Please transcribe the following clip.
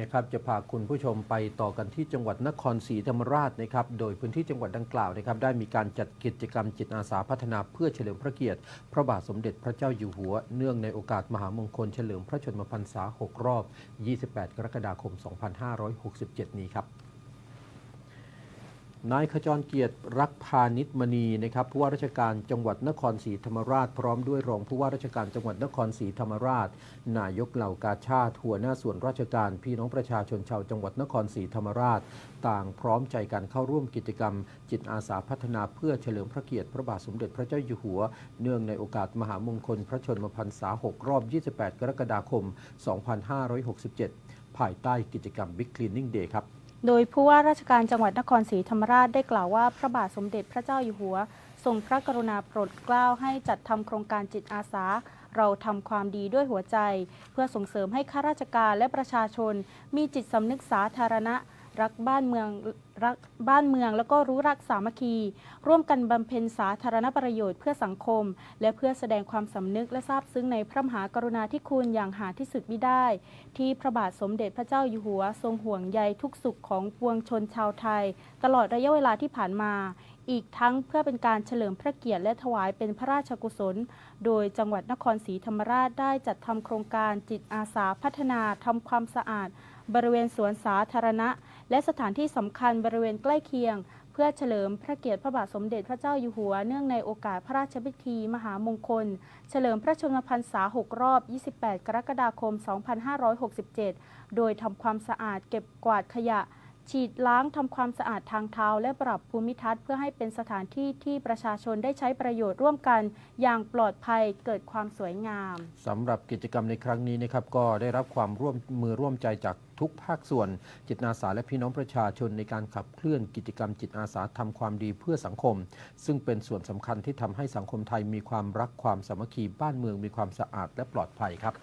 นะครับจะพาคุณผู้ชมไปต่อกันที่จังหวัดนครศรีธรรมราชนะครับโดยพื้นที่จังหวัดดังกล่าวนะครับได้มีการจัดกิจกรรมจิตอาสาพัฒนาเพื่อเฉลิมพระเกียรติ พระบาทสมเด็จพระเจ้าอยู่หัว เนื่องในโอกาสมหามงคลเฉลิมพระชนมพรรษา 6 รอบ 28 กรกฎาคม 2567 นี้ครับ นายขจรเกียรติรักพาณิชมณีนะครับผู้ว่าราชการจังหวัดนครศรีธรรมราช พร้อมด้วยรองผู้ว่าราชการจังหวัดนครศรีธรรมราช นายกเหล่ากาชาติหัวหน้าส่วนราชการพี่น้องประชาชนชาวจังหวัดนครศรีธรรมราช ต่างพร้อมใจกันเข้าร่วมกิจกรรม จิตอาสาพัฒนาเพื่อเฉลิมพระเกียรติพระบาทสมเด็จพระเจ้าอยู่หัว เนื่องในโอกาสมหามงคลพระชนมพรรษา 6 รอบ 28 กรกฎาคม 2567 ภายใต้กิจกรรม Big Cleaning Day ครับ โดยผู้ว่าราชการจังหวัดนครศรีธรรมราชได้กล่าวว่า พระบาทสมเด็จพระเจ้าอยู่หัว ทรงพระกรุณาโปรดเกล้าให้จัดทำโครงการจิตอาสา เราทำความดีด้วยหัวใจ เพื่อส่งเสริมให้ข้าราชการและประชาชน มีจิตสำนึกสาธารณะ รักบ้านเมืองรักบ้านเมือง แล้วก็รู้รักสามัคคี ร่วมกันบำเพ็ญสาธารณประโยชน์เพื่อสังคม และเพื่อแสดงความสำนึกและซาบซึ้งในพระมหากรุณาธิคุณอย่างหาที่สุดมิได้ ที่พระบาทสมเด็จพระเจ้าอยู่หัว ทรงห่วงใยทุกสุขของปวงชนชาวไทย ตลอดระยะเวลาที่ผ่านมา อีกทั้งเพื่อเป็นการเฉลิมพระเกียรติและถวายเป็นพระราชกุศล โดยจังหวัดนครศรีธรรมราชได้จัดทำโครงการจิตอาสาพัฒนาทำความสะอาด บริเวณสวนสาธารณะ และสถานที่สำคัญบริเวณใกล้เคียง เพื่อเฉลิมพระเกียรติพระบาทสมเด็จพระเจ้าอยู่หัว เนื่องในโอกาสพระราชพิธี มหามงคล เฉลิมพระชนมพรรษา 6 รอบ 28 กรกฎาคม 2567 โดยทำความสะอาดเก็บกวาดขยะ ฉีดล้างทำความสะอาดทางเท้า และปรับภูมิทัศน์เพื่อให้เป็นสถานที่ที่ประชาชนได้ใช้ประโยชน์ร่วมกันอย่างปลอดภัยเกิดความสวยงามสำหรับกิจกรรมในครั้งนี้นะครับก็ได้รับความร่วมมือร่วมใจจากทุกภาคส่วน จิตอาสาและพี่น้องประชาชนในการขับเคลื่อนกิจกรรมจิตอาสาทำความดีเพื่อสังคม ซึ่งเป็นส่วนสำคัญที่ทำให้สังคมไทยมีความรักความสามัคคีบ้านเมืองมีความสะอาดและปลอดภัยครับ